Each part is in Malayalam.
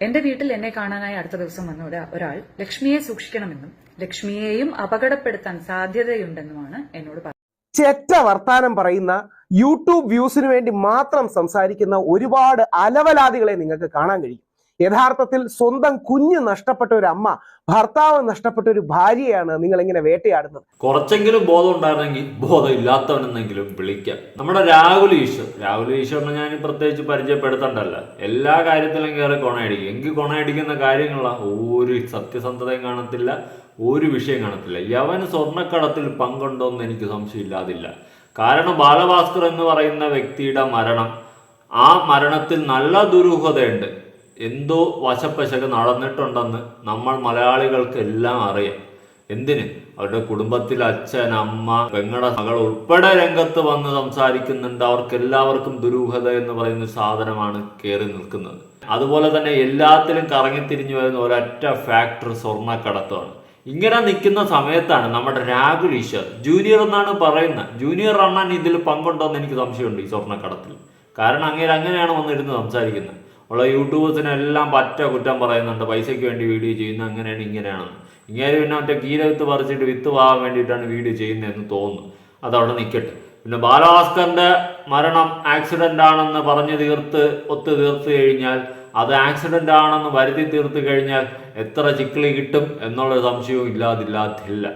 എന്റെ വീട്ടിൽ എന്നെ കാണാനായി അടുത്ത ദിവസം വന്ന ഒരാൾ ലക്ഷ്മിയെ സൂക്ഷിക്കണമെന്നും ലക്ഷ്മിയെയും അപകടപ്പെടുത്താൻ സാധ്യതയുണ്ടെന്നുമാണ് എന്നോട് പറഞ്ഞത്. ചെറ്റ വർത്താനം പറയുന്ന യൂട്യൂബ് വ്യൂസിന് വേണ്ടി മാത്രം സംസാരിക്കുന്ന ഒരുപാട് അലവലാദികളെ നിങ്ങൾക്ക് കാണാൻ കഴിയും. യഥാർത്ഥത്തിൽ സ്വന്തം കുഞ്ഞ് നഷ്ടപ്പെട്ട ഒരു അമ്മ ഭർത്താവ് നഷ്ടപ്പെട്ട ഒരു ഭാര്യയാണ് നിങ്ങൾ ഇങ്ങനെ വേട്ടയാടുന്നത്. കുറച്ചെങ്കിലും ബോധം ഉണ്ടായിരുന്നെങ്കിൽ ബോധം ഇല്ലാത്തവനെന്നെങ്കിലും വിളിക്കാം. നമ്മുടെ രാഹുൽ ഈശ്വർ. രാഹുൽ ഈശ്വറിനെ ഞാൻ പ്രത്യേകിച്ച് പരിചയപ്പെടുത്തണ്ടല്ല. എല്ലാ കാര്യത്തിലും കയറി കൊണയടിക്കും. എങ്കിൽ കൊണയടിക്കുന്ന കാര്യങ്ങളാ ഒരു സത്യസന്ധതയും കാണത്തില്ല ഒരു വിഷയം കാണത്തില്ല. യവൻ സ്വർണക്കടത്തിൽ പങ്കുണ്ടോന്ന് എനിക്ക് സംശയമില്ലാതില്ല. കാരണം ബാലഭാസ്കർ എന്ന് പറയുന്ന വ്യക്തിയുടെ മരണം ആ മരണത്തിൽ നല്ല ദുരൂഹതയുണ്ട്. എന്തോ വശപ്പശക നടന്നിട്ടുണ്ടെന്ന് നമ്മൾ മലയാളികൾക്ക് എല്ലാം അറിയാം. എന്തിന്? അവരുടെ കുടുംബത്തിൽ അച്ഛൻ അമ്മ പെങ്ങളുടെ മകൾ ഉൾപ്പെടെ രംഗത്ത് വന്ന് സംസാരിക്കുന്നുണ്ട്. അവർക്ക് എല്ലാവർക്കും ദുരൂഹത എന്ന് പറയുന്ന സാധനമാണ് കയറി നിൽക്കുന്നത്. അതുപോലെ തന്നെ എല്ലാത്തിലും കറങ്ങിത്തിരിഞ്ഞു വരുന്ന ഒരൊറ്റ ഫാക്ടർ സ്വർണക്കടത്താണ്. ഇങ്ങനെ നിൽക്കുന്ന സമയത്താണ് നമ്മുടെ രാഹുൽ ഈശ്വർ ജൂനിയർ എന്നാണ് പറയുന്നത് ജൂനിയർ അണ്ണൻ ഇതിൽ പങ്കുണ്ടോ എന്ന് എനിക്ക് സംശയമുണ്ട് ഈ സ്വർണക്കടത്തിൽ. കാരണം അങ്ങനെ അങ്ങനെയാണ് വന്നിരുന്ന് സംസാരിക്കുന്നത്. ഉള്ള യൂട്യൂബേഴ്സിനെല്ലാം പറ്റ കുറ്റം പറയുന്നുണ്ട്. പൈസയ്ക്ക് വേണ്ടി വീഡിയോ ചെയ്യുന്നത് അങ്ങനെയാണ് ഇങ്ങനെയാണ്. ഇങ്ങനെ പിന്നെ മറ്റേ കീര വിത്ത് പറിച്ചിട്ട് വിത്ത് പോകാൻ വേണ്ടിയിട്ടാണ് വീഡിയോ ചെയ്യുന്നതെന്ന് തോന്നുന്നു. അതവിടെ നിൽക്കട്ടെ പിന്നെ ബാലഭാസ്കറിന്റെ മരണം ആക്സിഡന്റ് ആണെന്ന് പറഞ്ഞു തീർത്ത് ഒത്തു തീർത്ത് കഴിഞ്ഞാൽ അത് ആക്സിഡന്റ് ആണെന്ന് വരുത്തി തീർത്ത് കഴിഞ്ഞാൽ എത്ര ചിക്കിളി കിട്ടും എന്നുള്ള സംശയവും ഇല്ലാതില്ലാതില്ല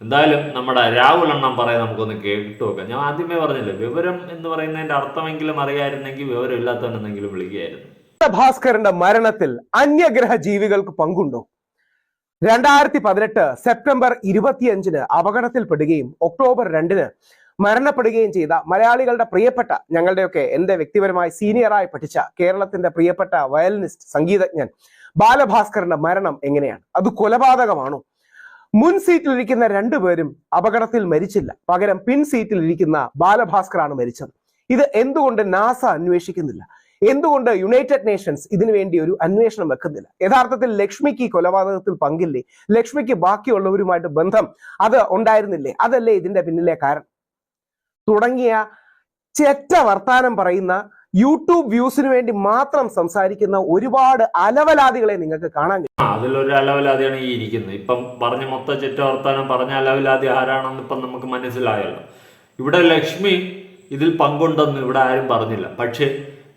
എന്തായാലും നമ്മുടെ രാഹുൽ അണ്ണം പറയാൻ നമുക്കൊന്ന് കേട്ടു നോക്കാം. ഞാൻ ആദ്യമേ പറഞ്ഞില്ലേ വിവരം എന്ന് പറയുന്നതിന്റെ അർത്ഥമെങ്കിലും അറിയായിരുന്നെങ്കിൽ വിവരം ഇല്ലാത്തവനെന്നെങ്കിലും വിളിക്കുകയായിരുന്നു. ഭാസ്കറിന്റെ മരണത്തിൽ അന്യഗ്രഹ ജീവികൾക്ക് പങ്കുണ്ടോ? രണ്ടായിരത്തി പതിനെട്ട് സെപ്റ്റംബർ ഇരുപത്തിയഞ്ചിന് അപകടത്തിൽപ്പെടുകയും ഒക്ടോബർ രണ്ടിന് മരണപ്പെടുകയും ചെയ്ത മലയാളികളുടെ പ്രിയപ്പെട്ട ഞങ്ങളുടെയൊക്കെ എന്റെ വ്യക്തിപരമായി സീനിയറായി പഠിച്ച കേരളത്തിന്റെ പ്രിയപ്പെട്ട വയലിനിസ്റ്റ് സംഗീതജ്ഞൻ ബാലഭാസ്കറിന്റെ മരണം എങ്ങനെയാണ്? അത് കൊലപാതകമാണോ? മുൻ സീറ്റിലിരിക്കുന്ന രണ്ടുപേരും അപകടത്തിൽ മരിച്ചില്ല. പകരം പിൻ സീറ്റിലിരിക്കുന്ന ബാലഭാസ്കറാണ് മരിച്ചത്. ഇത് എന്തുകൊണ്ട് നാസ അന്വേഷിക്കുന്നില്ല? എന്തുകൊണ്ട് യുണൈറ്റഡ് നേഷൻസ് ഇതിനു വേണ്ടി ഒരു അന്വേഷണം വെക്കുന്നില്ല? യഥാർത്ഥത്തിൽ ലക്ഷ്മിക്ക് കൊലപാതകത്തിൽ പങ്കില്ലേ? ലക്ഷ്മിക്ക് ബാക്കിയുള്ളവരുമായിട്ട് ബന്ധം അത് ഉണ്ടായിരുന്നില്ലേ? അതല്ലേ ഇതിന്റെ പിന്നിലെ കാരണം? തുടങ്ങിയ ചെറ്റ വർത്താനം പറയുന്ന യൂട്യൂബ് വ്യൂസിന് വേണ്ടി മാത്രം സംസാരിക്കുന്ന ഒരുപാട് അലവലാദികളെ നിങ്ങൾക്ക് കാണാൻ അതിലൊരു അലവലാദിയാണ് ഈ ഇരിക്കുന്നത്. ഇപ്പം പറഞ്ഞ മൊത്ത ചെറ്റ വർത്താനം പറഞ്ഞ അലവലാതി ആരാണെന്ന് ഇപ്പം നമുക്ക് മനസ്സിലായല്ലോ. ഇവിടെ ലക്ഷ്മി ഇതിൽ പങ്കുണ്ടെന്ന് ഇവിടെ ആരും പറഞ്ഞില്ല. പക്ഷേ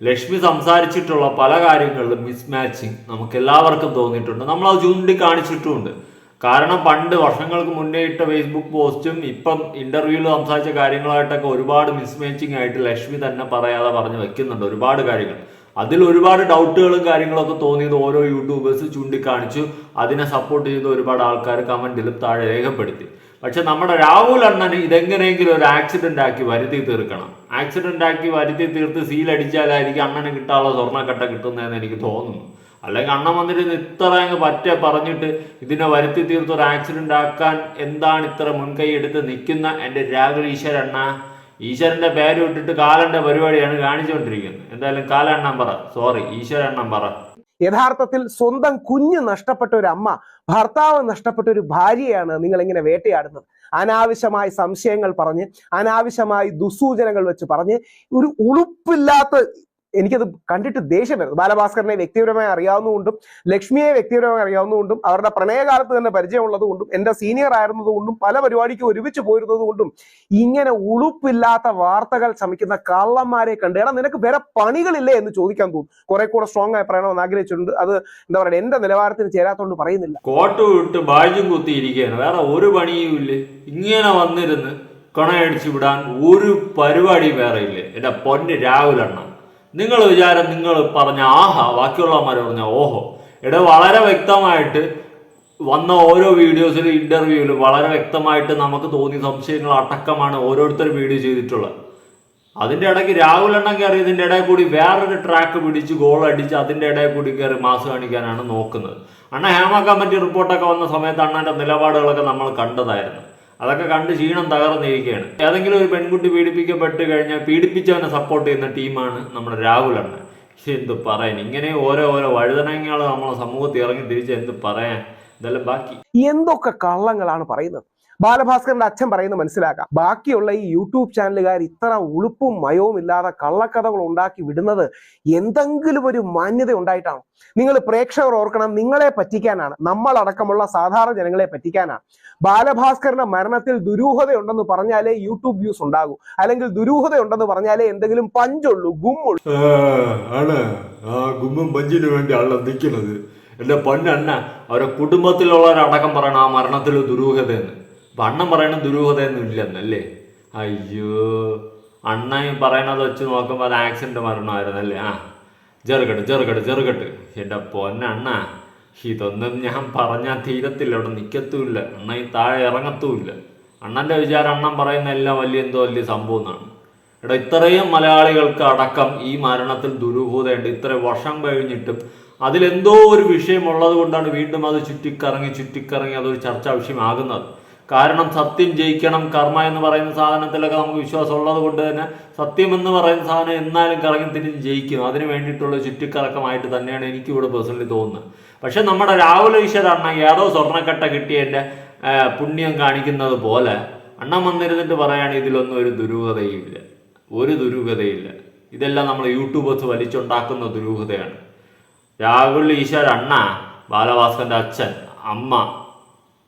ലക്ഷ്മി സംസാരിച്ചിട്ടുള്ള പല കാര്യങ്ങളിലും മിസ്മാച്ചിങ് നമുക്ക് എല്ലാവർക്കും തോന്നിയിട്ടുണ്ട്. നമ്മൾ അത് ചൂണ്ടിക്കാണിച്ചിട്ടുമുണ്ട്. കാരണം പണ്ട് വർഷങ്ങൾക്ക് മുന്നേ ഇട്ട ഫേസ്ബുക്ക് പോസ്റ്റും ഇപ്പം ഇന്റർവ്യൂവിൽ സംസാരിച്ച കാര്യങ്ങളായിട്ടൊക്കെ ഒരുപാട് മിസ്മാച്ചിങ് ആയിട്ട് ലക്ഷ്മി തന്നെ പറയാതെ പറഞ്ഞു വെക്കുന്നുണ്ട് ഒരുപാട് കാര്യങ്ങൾ. അതിൽ ഒരുപാട് ഡൗട്ടുകളും കാര്യങ്ങളൊക്കെ തോന്നിയത് ഓരോ യൂട്യൂബേഴ്സ് ചൂണ്ടിക്കാണിച്ചു. അതിനെ സപ്പോർട്ട് ചെയ്ത ഒരുപാട് ആൾക്കാർ കമന്റിലും താഴെ രേഖപ്പെടുത്തി. പക്ഷെ നമ്മുടെ രാഹുൽ അണ്ണൻ ഇതെങ്ങനെയെങ്കിലും ഒരു ആക്സിഡന്റ് ആക്കി വരുത്തി തീർക്കണം. ആക്സിഡന്റ് ആക്കി വരുത്തി തീർത്ത് സീലടിച്ചാലായിരിക്കും അണ്ണന് കിട്ടാനുള്ള സ്വർണക്കട്ട കിട്ടുന്നതെന്ന് എനിക്ക് തോന്നുന്നു. അല്ലെങ്കിൽ അണ്ണൻ വന്നിട്ട് ഇത്ര അങ്ങ് പറ്റ പറഞ്ഞിട്ട് ഇതിനെ വരുത്തി തീർത്ത് ഒരു ആക്സിഡന്റ് ആക്കാൻ എന്താണ് ഇത്ര മുൻകൈ എടുത്ത് നിൽക്കുന്ന എന്റെ രാഹുൽ ഈശ്വര അണ്ണ? ഈശ്വരന്റെ പേര് വിട്ടിട്ട് കാലന്റെ പരിപാടിയാണ് കാണിച്ചുകൊണ്ടിരിക്കുന്നത്. എന്തായാലും കാലണ്ണൻ പറ. സോറി ഈശ്വര അണ്ണൻ പറ. യഥാർത്ഥത്തിൽ സ്വന്തം കുഞ്ഞ് നഷ്ടപ്പെട്ട ഒരു അമ്മ ഭർത്താവ് നഷ്ടപ്പെട്ട ഒരു ഭാര്യയാണ് നിങ്ങൾ ഇങ്ങനെ വേട്ടയാടുന്നത്. അനാവശ്യമായി സംശയങ്ങൾ പറഞ്ഞ് അനാവശ്യമായി ദുസൂചനകൾ വെച്ച് പറഞ്ഞ് ഒരു ഉളുപ്പില്ലാത്ത എനിക്കത് കണ്ടിട്ട് ദേഷ്യം വരുന്നു. ബാലഭാസ്കറിനെ വ്യക്തിപരമായി അറിയാവുന്നതുകൊണ്ടും ലക്ഷ്മിയെ വ്യക്തിപരമായി അറിയാവുന്നതുകൊണ്ടും അവരുടെ പ്രണയകാലത്ത് തന്നെ പരിചയമുള്ളത് കൊണ്ടും എന്റെ സീനിയർ ആയിരുന്നതുകൊണ്ടും പല പരിപാടിക്ക് ഒരുമിച്ച് പോയിരുന്നത് കൊണ്ടും ഇങ്ങനെ ഉളുപ്പില്ലാത്ത വാർത്തകൾ ശ്രമിക്കുന്ന കള്ളന്മാരെ കണ്ട് എടാ നിനക്ക് വേറെ പണികളില്ലേ? എന്ന് ചോദിക്കാൻ തോന്നും. കുറെ കൂടെ സ്ട്രോങ് ആയി പറയണമെന്ന് ആഗ്രഹിച്ചിട്ടുണ്ട്. അത് എന്താ പറയുക എന്റെ നിലവാരത്തിന് ചേരാത്തോണ്ട് പറയുന്നില്ല. കോട്ട് വിട്ട് ബാജും കുത്തിയിരിക്കുകയാണ്. വേറെ ഒരു പണിയും ഇങ്ങനെ വന്നിരുന്ന് കൊണയടിച്ചു വിടാൻ ഒരു പരിപാടിയും വേറെ ഇല്ലേ. എന്റെ പൊന്ന് രാഹുലണ്ണ നിങ്ങൾ വിചാരം നിങ്ങൾ പറഞ്ഞ ആഹാ ബാക്കിയുള്ളവന്മാർ പറഞ്ഞ ഓഹോ. ഇവിടെ വളരെ വ്യക്തമായിട്ട് വന്ന ഓരോ വീഡിയോസിലും ഇന്റർവ്യൂവിലും വളരെ വ്യക്തമായിട്ട് നമുക്ക് തോന്നിയ സംശയങ്ങൾ അടക്കമാണ് ഓരോരുത്തർ വീഡിയോ ചെയ്തിട്ടുള്ളത്. അതിന്റെ ഇടയ്ക്ക് രാഹുൽ എണ്ണം കയറി ഇതിന്റെ ഇടയിൽ കൂടി വേറൊരു ട്രാക്ക് പിടിച്ച് ഗോൾ അടിച്ച് അതിന്റെ ഇടയിൽ കൂടി കയറി മാസ് കാണിക്കാനാണ് നോക്കുന്നത്. അണ്ണ ഹേമ കമ്മിറ്റി റിപ്പോർട്ടൊക്കെ വന്ന സമയത്ത് അണ്ണന്റെ നിലപാടുകളൊക്കെ നമ്മൾ കണ്ടതായിരുന്നു. അതൊക്കെ കണ്ട് ക്ഷീണം തകർന്നിരിക്കുകയാണ്. ഏതെങ്കിലും ഒരു പെൺകുട്ടി പീഡിപ്പിക്കപ്പെട്ട് കഴിഞ്ഞാൽ പീഡിപ്പിച്ചവനെ സപ്പോർട്ട് ചെയ്യുന്ന ടീമാണ് നമ്മുടെ രാഹുൽ അണ്ണൻ. എന്ത് പറയാൻ? ഇങ്ങനെ ഓരോ ഓരോ വഴുതനങ്ങൾ നമ്മളെ സമൂഹത്തിൽ ഇറങ്ങി തിരിച്ച് എന്ത് പറയാൻ? ഇതെല്ലാം ബാക്കി. എന്തൊക്കെ കള്ളങ്ങളാണ് പറയുന്നത്? ബാലഭാസ്കറിന്റെ അച്ഛൻ പറയുന്നത് മനസ്സിലാക്കാം. ബാക്കിയുള്ള ഈ യൂട്യൂബ് ചാനലുകാർ ഇത്ര ഉളുപ്പും മയവും ഇല്ലാതെ കള്ളക്കഥകൾ ഉണ്ടാക്കി വിടുന്നത് എന്തെങ്കിലും ഒരു മാന്യത ഉണ്ടായിട്ടാണ്? നിങ്ങൾ പ്രേക്ഷകർ ഓർക്കണം നിങ്ങളെ പറ്റിക്കാനാണ്. നമ്മളടക്കമുള്ള സാധാരണ ജനങ്ങളെ പറ്റിക്കാനാണ്. ബാലഭാസ്കറിന്റെ മരണത്തിൽ ദുരൂഹതയുണ്ടെന്ന് പറഞ്ഞാലേ യൂട്യൂബ് വ്യൂസ് ഉണ്ടാകൂ. അല്ലെങ്കിൽ ദുരൂഹതയുണ്ടെന്ന് പറഞ്ഞാലേ എന്തെങ്കിലും പഞ്ചുള്ളൂ ഗുമ്മുള്ളൂ. ആണ്. ആ വേണ്ടിയാണല്ലോ നിൽക്കുന്നത്. എന്റെ പൊന്നണ്ണ അവരെ കുടുംബത്തിലുള്ളവരടക്കം പറയണം ആ മരണത്തിൽ ദുരൂഹതയെന്ന്. അണ്ണൻ പറയണ ദുരൂഹതയൊന്നും ഇല്ലെന്നല്ലേ അയ്യോ. അണ്ണൻ പറയണത് വെച്ച് നോക്കുമ്പോൾ അത് ആക്സിഡന്റ് മരണമായിരുന്നല്ലേ ആ. ചെറുകെട്ട് ചെറുകെട്ട് ചെറുകെട്ട്. എന്റെ പൊന്നണ്ണ ഇതൊന്നും ഞാൻ പറഞ്ഞാൽ തീരത്തില്ല. അവിടെ നിൽക്കത്തുമില്ല അണ്ണ ഈ താഴെ ഇറങ്ങത്തുമില്ല. അണ്ണന്റെ വിചാരം അണ്ണൻ പറയുന്ന എല്ലാം വലിയ എന്തോ വലിയ സംഭവം എന്നാണ്. എടാ ഇത്രയും മലയാളികൾക്ക് അടക്കം ഈ മരണത്തിൽ ദുരൂഹതയുണ്ട്. ഇത്ര വർഷം കഴിഞ്ഞിട്ടും അതിലെന്തോ ഒരു വിഷയമുള്ളത് കൊണ്ടാണ് വീണ്ടും അത് ചുറ്റിക്കറങ്ങി ചുറ്റിക്കറങ്ങി അതൊരു ചർച്ചാ വിഷയമാകുന്നത് കാരണം സത്യം ജയിക്കണം കർമ്മ എന്ന് പറയുന്ന സാധനത്തിലൊക്കെ നമുക്ക് വിശ്വാസം ഉള്ളത് കൊണ്ട് തന്നെ സത്യം എന്ന് പറയുന്ന സാധനം എന്നാലും കറങ്ങി തിരിഞ്ഞ് ജയിക്കും. അതിന് വേണ്ടിയിട്ടുള്ള ചുറ്റിക്കറക്കമായിട്ട് തന്നെയാണ് എനിക്ക് ഇവിടെ പേഴ്സണലി തോന്നുന്നത്. പക്ഷെ നമ്മുടെ രാഹുൽ ഈശ്വര അണ്ണ ഏതോ സ്വർണക്കട്ട കിട്ടിയതിന്റെ പുണ്യം കാണിക്കുന്നത് പോലെ അണ്ണൻ വന്നിരുന്നിട്ട് പറയാണ് ഇതിലൊന്നും ഒരു ദുരൂഹതയില്ല. ഒരു ദുരൂഹതയില്ല. ഇതെല്ലാം നമ്മൾ യൂട്യൂബേഴ്സ് വലിച്ചുണ്ടാക്കുന്ന ദുരൂഹതയാണ്. രാഹുൽ ഈശ്വര അണ്ണ ബാലഭാസ്കറിന്റെ അച്ഛൻ അമ്മ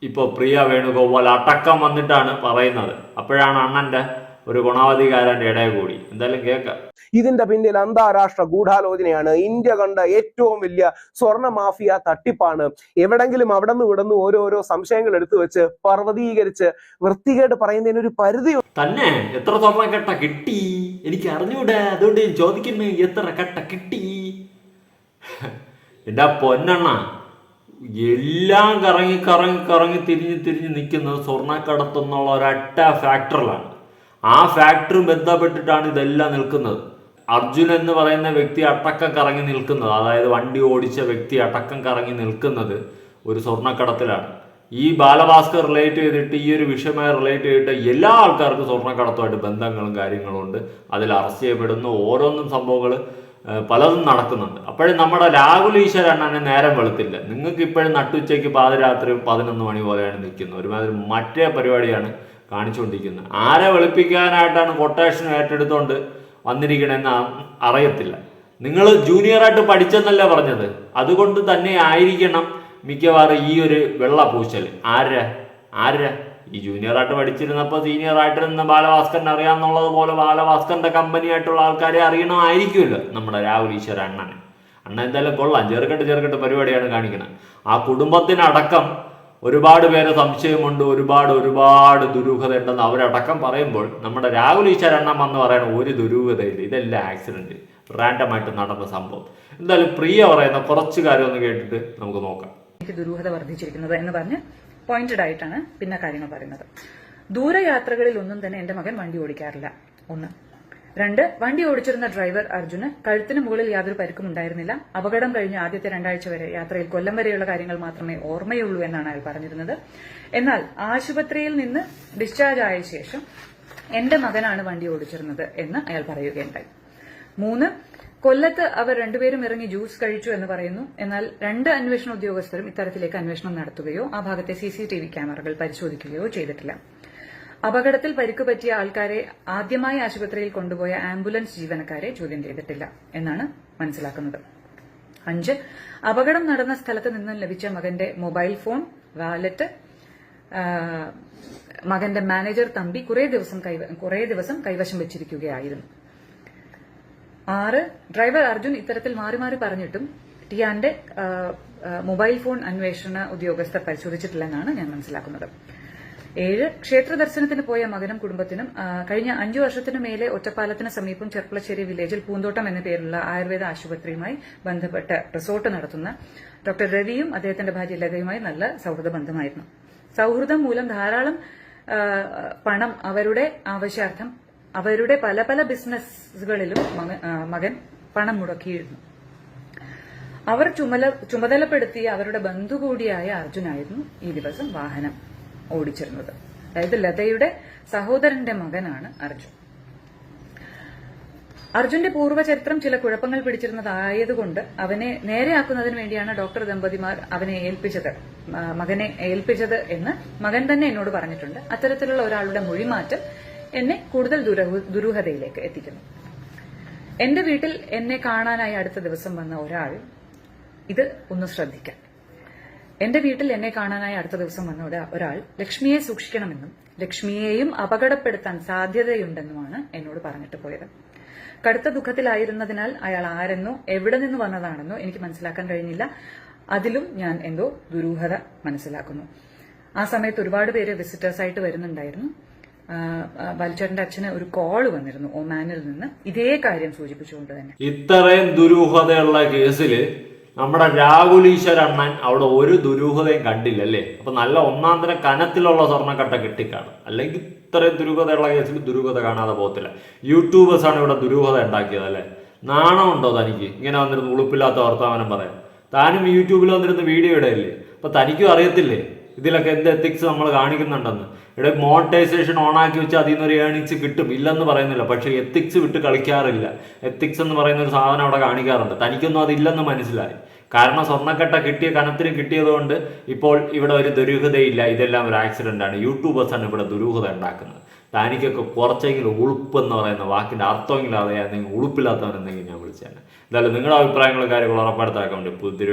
ഇപ്പോൾ പ്രിയ വേണുഗോപാൽ അടക്കം വന്നിട്ടാണ് പറയുന്നത്. അപ്പോഴാണ് അണ്ണന്റെ ഒരു ഗുണാവധികാരന്റെ ഇടയിൽ കൂടി. എന്തായാലും കേൾക്കാം. ഇതിന്റെ പിന്നിൽ അന്താരാഷ്ട്ര ഗൂഢാലോചനയാണ്. ഇന്ത്യ കണ്ട ഏറ്റവും വലിയ സ്വർണ മാഫിയ തട്ടിപ്പാണ്. എവിടെങ്കിലും അവിടെ നിന്ന് ഇവിടെ നിന്ന് ഓരോരോ സംശയങ്ങൾ എടുത്തു വെച്ച് പർവതീകരിച്ച് വൃത്തികേട് പറയുന്നതിന് ഒരു പരിധി തന്നെ? എത്ര സ്വർണ കെട്ട കിട്ടി? എനിക്ക് അറിഞ്ഞൂടെ. അതുകൊണ്ട് ചോദിക്കുന്നു എത്ര കട്ട കിട്ടി? എന്റെ പൊന്നെണ്ണ. എല്ലാം കറങ്ങി കറങ്ങി കറങ്ങി തിരിഞ്ഞ് തിരിഞ്ഞ് നിൽക്കുന്നത് സ്വർണക്കടത്തെന്നുള്ള ഒരൊറ്റ ഫാക്ടറിലാണ് ആ ഫാക്ടറി ബന്ധപ്പെട്ടിട്ടാണ് ഇതെല്ലാം നിൽക്കുന്നത്. അർജുൻ എന്ന് പറയുന്ന വ്യക്തി അടക്കം കറങ്ങി നിൽക്കുന്നത് അതായത് വണ്ടി ഓടിച്ച വ്യക്തി അടക്കം കറങ്ങി നിൽക്കുന്നത് ഒരു സ്വർണക്കടത്തിലാണ്. ഈ ബാലഭാസ്കർ റിലേറ്റ് ചെയ്തിട്ട് ഈ ഒരു വിഷയമായി റിലേറ്റ് ചെയ്തിട്ട് എല്ലാ ആൾക്കാർക്കും സ്വർണക്കടത്തുമായിട്ട് ബന്ധങ്ങളും കാര്യങ്ങളും ഉണ്ട്. അതിൽ അറസ്റ്റ് ചെയ്യപ്പെടുന്ന ഓരോന്നും സംഭവങ്ങൾ പലതും നടക്കുന്നുണ്ട്. അപ്പോഴും നമ്മുടെ രാഹുൽ ഈശ്വര അണ്ണനെ നേരം വെളുത്തില്ല. നിങ്ങൾക്ക് ഇപ്പോഴും നട്ടുച്ചയ്ക്ക് പാതിരാത്രി പതിനൊന്ന് മണി പോലെയാണ് നിൽക്കുന്നത്. ഒരുമാതിരി മറ്റേ പരിപാടിയാണ് കാണിച്ചുകൊണ്ടിരിക്കുന്നത്. ആരെ വെളുപ്പിക്കാനായിട്ടാണ് കൊട്ടേഷൻ ഏറ്റെടുത്തുകൊണ്ട് വന്നിരിക്കണമെന്ന് അറിയത്തില്ല. നിങ്ങൾ ജൂനിയറായിട്ട് പഠിച്ചെന്നല്ല പറഞ്ഞത്? അതുകൊണ്ട് തന്നെ ആയിരിക്കണം മിക്കവാറും ഈ ഒരു വെള്ള പൂശൽ ആര് ആര് ഈ ജൂനിയറായിട്ട് പഠിച്ചിരുന്നപ്പോൾ സീനിയർ ആയിട്ടിരുന്ന ബാലഭാസ്കറിനെ അറിയാമെന്നുള്ളത് പോലെ ബാലഭാസ്കറിന്റെ കമ്പനിയായിട്ടുള്ള ആൾക്കാരെ അറിയണമായിരിക്കുമല്ലോ നമ്മുടെ രാഹുൽ ഈശ്വര അണ്ണനെ. അണ്ണൻ എന്തായാലും കൊള്ളാം. ചെറുകെട്ട് ചെറുകെട്ട് പരിപാടിയാണ് കാണിക്കുന്നത് ആ കുടുംബത്തിനടക്കം ഒരുപാട് പേരെ സംശയമുണ്ട്. ഒരുപാട് ഒരുപാട് ദുരൂഹത ഉണ്ടെന്ന് അവരടക്കം പറയുമ്പോൾ നമ്മുടെ രാഹുൽ ഈശ്വര അണ്ണൻ വന്ന് പറയണ ഒരു ദുരൂഹതയില്ല. ഇതെല്ലാം ആക്സിഡന്റ് റാൻഡമായിട്ട് നടന്ന സംഭവം. എന്തായാലും പ്രിയ പറയുന്ന കുറച്ച് കാര്യം ഒന്ന് കേട്ടിട്ട് നമുക്ക് നോക്കാം. ദുരൂഹത വർദ്ധിച്ചിരിക്കുന്നത് എന്ന് പറഞ്ഞ് പോയിന്റഡ് ആയിട്ടാണ് പിന്നെ കാര്യങ്ങൾ പറയുന്നത്. ദൂരയാത്രകളിൽ ഒന്നും തന്നെ എന്റെ മകൻ വണ്ടി ഓടിക്കാറില്ല. ഒന്ന്. രണ്ട് വണ്ടി ഓടിച്ചിരുന്ന ഡ്രൈവർ അർജുന് കഴുത്തിന് മുകളിൽ യാതൊരു പരിക്കും ഉണ്ടായിരുന്നില്ല. അപകടം കഴിഞ്ഞ ആദ്യത്തെ രണ്ടാഴ്ച വരെ യാത്രയിൽ കൊല്ലം വരെയുള്ള കാര്യങ്ങൾ മാത്രമേ ഓർമ്മയുള്ളൂ എന്നാണ് അയാൾ പറഞ്ഞിരുന്നത്. എന്നാൽ ആശുപത്രിയിൽ നിന്ന് ഡിസ്ചാർജ് ആയ ശേഷം എന്റെ മകനാണ് വണ്ടി ഓടിച്ചിരുന്നത് എന്ന് അയാൾ പറയുകയുണ്ടായി. മൂന്ന് കൊല്ലത്ത് അവർ രണ്ടുപേരും ഇറങ്ങി ജ്യൂസ് കഴിച്ചു എന്ന് പറയുന്നു. എന്നാൽ രണ്ട് അന്വേഷണ ഉദ്യോഗസ്ഥരും ഇത്തരത്തിലേക്ക് അന്വേഷണം നടത്തുകയോ ആ ഭാഗത്തെ സിസിടിവി ക്യാമറകൾ പരിശോധിക്കുകയോ ചെയ്തിട്ടില്ല. അപകടത്തിൽ പരിക്ക് പറ്റിയ ആൾക്കാരെ ആദ്യമായി ആശുപത്രിയിൽ കൊണ്ടുപോയ ആംബുലൻസ് ജീവനക്കാരെ ചോദ്യം ചെയ്തിട്ടില്ല എന്നാണ് മനസ്സിലാക്കുന്നത്. അഞ്ച് അപകടം നടന്ന സ്ഥലത്ത് നിന്നും ലഭിച്ച മകന്റെ മൊബൈൽ ഫോൺ വാലറ്റ് മകന്റെ മാനേജർ തമ്പി കുറേ ദിവസം കുറേ ദിവസം കൈവശം വെച്ചിരിക്കുകയായിരുന്നു. ആറ്. ഡ്രൈവർ അർജുൻ ഇത്തരത്തിൽ മാറി മാറി പറഞ്ഞിട്ടും ടിയാന്റെ മൊബൈൽ ഫോൺ അന്വേഷണ ഉദ്യോഗസ്ഥർ പരിശോധിച്ചിട്ടില്ലെന്നാണ് ഞാൻ മനസ്സിലാക്കുന്നത്. ഏഴ്. ക്ഷേത്ര ദർശനത്തിന് പോയ മകനും കുടുംബത്തിനും കഴിഞ്ഞ അഞ്ചു വർഷത്തിനു മേലെ ഒറ്റപ്പാലത്തിന് സമീപം ചെർപ്പളശ്ശേരി വില്ലേജിൽ പൂന്തോട്ടം എന്ന പേരുള്ള ആയുർവേദ ആശുപത്രിയുമായി ബന്ധപ്പെട്ട് റിസോർട്ട് നടത്തുന്ന ഡോക്ടർ രവിയും അദ്ദേഹത്തിന്റെ ഭാര്യ ലതയുമായി നല്ല സൌഹൃദ ബന്ധമായിരുന്നു. സൌഹൃദം മൂലം ധാരാളം പണം അവരുടെ ആവശ്യാർത്ഥം അവരുടെ പല പല ബിസിനസ്സുകളിലും മകൻ പണം മുടക്കിയിരുന്നു. അവർ ചുമല ചുമതലപ്പെടുത്തിയ അവരുടെ ബന്ധു കൂടിയായ അർജുനായിരുന്നു ഈ ദിവസം വാഹനം ഓടിച്ചിരുന്നത്. അതായത് ലതയുടെ സഹോദരന്റെ മകനാണ് അർജുൻ. അർജുന്റെ പൂർവചരിത്രം ചില കുഴപ്പങ്ങൾ പിടിച്ചിരുന്നതായതുകൊണ്ട് അവനെ നേരെയാക്കുന്നതിന് വേണ്ടിയാണ് ഡോക്ടർ ദമ്പതിമാർ അവനെ ഏൽപ്പിച്ചത് മകനെ ഏൽപ്പിച്ചത് എന്ന് മകൻ തന്നെ എന്നോട് പറഞ്ഞിട്ടുണ്ട്. അത്തരത്തിലുള്ള ഒരാളുടെ മൊഴിമാറ്റം എന്നെ കൂടുതൽ ദുരൂഹ- ദുരൂഹതയിലേക്ക് എത്തിക്കുന്നു. എന്റെ വീട്ടിൽ എന്നെ കാണാനായി അടുത്ത ദിവസം വന്ന ഒരാൾ ഇത് ഒന്ന് ശ്രദ്ധിക്കാം. എന്റെ വീട്ടിൽ എന്നെ കാണാനായി അടുത്ത ദിവസം വന്ന ഒരാൾ ലക്ഷ്മിയെ സൂക്ഷിക്കണമെന്നും ലക്ഷ്മിയെയും അപകടപ്പെടുത്താൻ സാധ്യതയുണ്ടെന്നുമാണ് എന്നോട് പറഞ്ഞിട്ട് പോയത്. കടുത്ത ദുഃഖത്തിലായിരുന്നതിനാൽ അയാൾ ആരെന്നോ എവിടെ നിന്ന് വന്നതാണെന്നോ എനിക്ക് മനസ്സിലാക്കാൻ കഴിഞ്ഞില്ല. അതിലും ഞാൻ എന്തോ ദുരൂഹത മനസ്സിലാക്കുന്നു. ആ സമയത്ത് ഒരുപാട് പേര് വിസിറ്റേഴ്സായിട്ട് വരുന്നുണ്ടായിരുന്നു. ബാലിച്ചേട്ടന്റെ അച്ഛന് ഒരു കോൾ വന്നിരുന്നു ഒമാനിൽ നിന്ന്. ഇതേ കാര്യം സൂചിപ്പിച്ചുകൊണ്ട് തന്നെ. ഇത്രയും ദുരൂഹതയുള്ള കേസിൽ നമ്മുടെ രാഹുൽ ഈശ്വര അണ്ണൻ അവിടെ ഒരു ദുരൂഹതയും കണ്ടില്ല അല്ലേ അപ്പൊ നല്ല ഒന്നാം തരം കനത്തിലുള്ള സ്വർണക്കട്ട കിട്ടിക്കാണ്. അല്ലെങ്കിൽ ഇത്രയും ദുരൂഹതയുള്ള കേസിൽ ദുരൂഹത കാണാതെ പോകത്തില്ല. യൂട്യൂബേഴ്സ് ആണ് ഇവിടെ ദുരൂഹത ഉണ്ടാക്കിയത് അല്ലേ? നാണമുണ്ടോ തനിക്ക്? ഇങ്ങനെ വന്നിരുന്ന് ഉളുപ്പില്ലാത്ത വർത്തമാനം പറയാൻ. താനും യൂട്യൂബിൽ വന്നിരുന്ന് വീഡിയോ ഇടയില്ലേ? അപ്പൊ തനിക്കും അറിയത്തില്ലേ? ഇതിലൊക്കെ എന്ത് എത്തിക്സ് നമ്മൾ കാണിക്കുന്നുണ്ടെന്ന്. ഇവിടെ മോണിറ്റൈസേഷൻ ഓൺ ആക്കി വെച്ചാൽ അതിൽ നിന്നൊരു ഏണിങ്സ് കിട്ടും. ഇല്ലെന്ന് പറയുന്നില്ല. പക്ഷേ എത്തിക്സ് വിട്ട് കളിക്കാറില്ല. എത്തിക്സ് എന്ന് പറയുന്ന ഒരു സാധനം അവിടെ കാണിക്കാറുണ്ട്. തനിക്കൊന്നും അതില്ലെന്ന് മനസ്സിലായി. കാരണം സ്വർണക്കട്ട കിട്ടിയ കനത്തിന് കിട്ടിയതുകൊണ്ട് ഇപ്പോൾ ഇവിടെ ഒരു ദുരൂഹതയില്ല. ഇതെല്ലാം ഒരു ആക്സിഡന്റ് ആണ്. യൂട്യൂബേഴ്സാണ് ഇവിടെ ദുരൂഹത ഉണ്ടാക്കുന്നത്. തനിക്കൊക്കെ കുറച്ചെങ്കിലും ഉളുപ്പ് എന്ന് പറയുന്ന വാക്കിന്റെ അർത്ഥമെങ്കിലും എന്തെങ്കിലും ഉളുപ്പില്ലാത്തവനെന്നെങ്കിൽ ഞാൻ വിളിച്ചേനെ. എന്തായാലും നിങ്ങളുടെ അഭിപ്രായങ്ങളും കാര്യങ്ങളും ഉറപ്പെടുത്താക്കാൻ വേണ്ടി പുതിയ